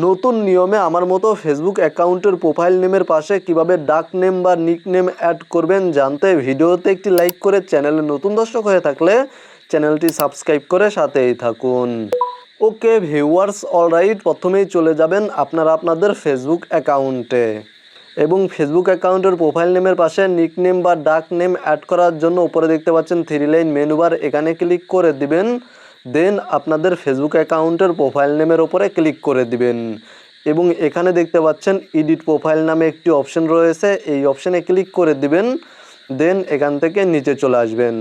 নতুন নিয়মে আমার মতো ফেসবুক অ্যাকাউন্টের প্রোফাইল নেমের পাশে কীভাবে ডাক নেম বা নিক নেম অ্যাড করবেন জানতে ভিডিওতে একটি লাইক করে চ্যানেলে নতুন দর্শক হয়ে থাকলে চ্যানেলটি সাবস্ক্রাইব করে সাথেই থাকুন। ওকে ভিউয়ার্স অলরাইট প্রথমেই চলে যাবেন আপনারা আপনাদের ফেসবুক অ্যাকাউন্টে। এবং ফেসবুক অ্যাকাউন্টের প্রোফাইল নেমের পাশে নিক নেম বা ডাক নেম অ্যাড করার জন্য উপরে দেখতে পাচ্ছেন থ্রি লাইন মেনু বার এখানে ক্লিক করে দিবেন। দেন আপনাদের ফেসবুক অ্যাকাউন্টের প্রোফাইল নেমের ওপরে ক্লিক করে দিবেন। এবং এখানে দেখতে পাচ্ছেন এডিট প্রোফাইল নামে একটি অপশন রয়েছে, এই অপশানে ক্লিক করে দিবেন, দেন এখান থেকে নিচে চলে আসবেন।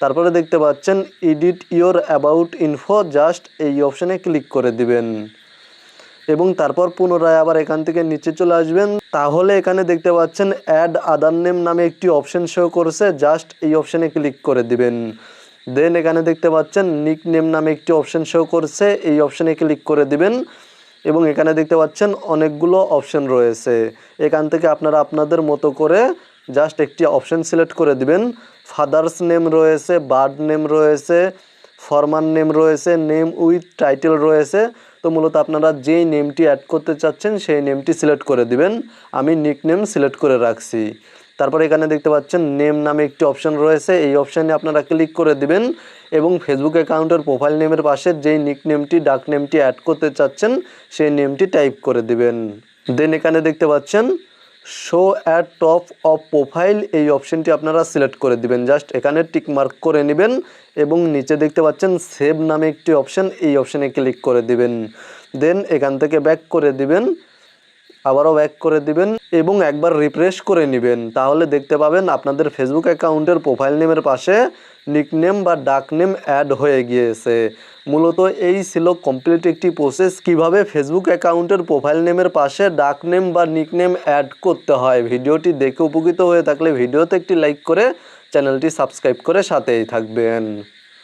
তারপরে দেখতে পাচ্ছেন edit your about info just এই অপশানে ক্লিক করে দিবেন। এবং তারপর পুনরায় আবার এখান থেকে নিচে চলে আসবেন। তাহলে এখানে দেখতে পাচ্ছেন অ্যাড আদার নেম নামে একটি অপশন শো করছে জাস্ট এই অপশানে ক্লিক করে দিবেন। দেন এখানে দেখতে পাচ্ছেন নিক নেম নামে একটি অপশন শো করছে। এই অপশানে ক্লিক করে দিবেন এবং এখানে দেখতে পাচ্ছেন অনেকগুলো অপশন রয়েছে। এখান থেকে আপনারা আপনাদের মতো করে জাস্ট একটি অপশন সিলেক্ট করে দিবেন। ফাদার্স নেম রয়েছে বার্ড নেম রয়েছে ফরমান নেম রয়েছে নেম উইথ টাইটেল রয়েছে। তো মূলত আপনারা যেই নেমটি অ্যাড করতে চাচ্ছেন, সেই নেমটি সিলেক্ট করে দিবেন। আমি নিক নেম সিলেক্ট করে রাখছি। তারপর এখানে দেখতে পাচ্ছেন নেম নামে একটি অপশন রয়েছে। এই অপশানে আপনারা ক্লিক করে দিবেন এবং ফেসবুক অ্যাকাউন্টের প্রোফাইল নেমের পাশে যেই নিক নেমটি ডাক নেমটি অ্যাড করতে চাচ্ছেন, সেই নেমটি টাইপ করে দিবেন। দেন এখানে দেখতে পাচ্ছেন show at top of profile এই অপশনটি আপনারা সিলেক্ট করে দিবেন। জাস্ট এখানে টিক মার্ক করে নেবেন এবং নিচে দেখতে পাচ্ছেন সেভ নামে একটি অপশন এই অপশানে ক্লিক করে দিবেন। দেন এখান থেকে ব্যাক করে দিবেন। আবারও ব্যাক করে দিবেন এবং একবার রিফ্রেশ করে নেবেন। তাহলে দেখতে পাবেন আপনাদের ফেসবুক অ্যাকাউন্টের প্রোফাইল নেমের পাশে নিকনেম বা ডাক নেম অ্যাড হয়ে গিয়েছে। মূলত এই ছিল কমপ্লিট একটি প্রসেস কীভাবে ফেসবুক অ্যাকাউন্টের প্রোফাইল নেমের পাশে ডাক নেম বা নিকনেম অ্যাড করতে হয়। ভিডিওটি দেখে উপকৃত হয়ে থাকলে ভিডিওতে একটি লাইক করে চ্যানেলটি সাবস্ক্রাইব করে সাথেই থাকবেন।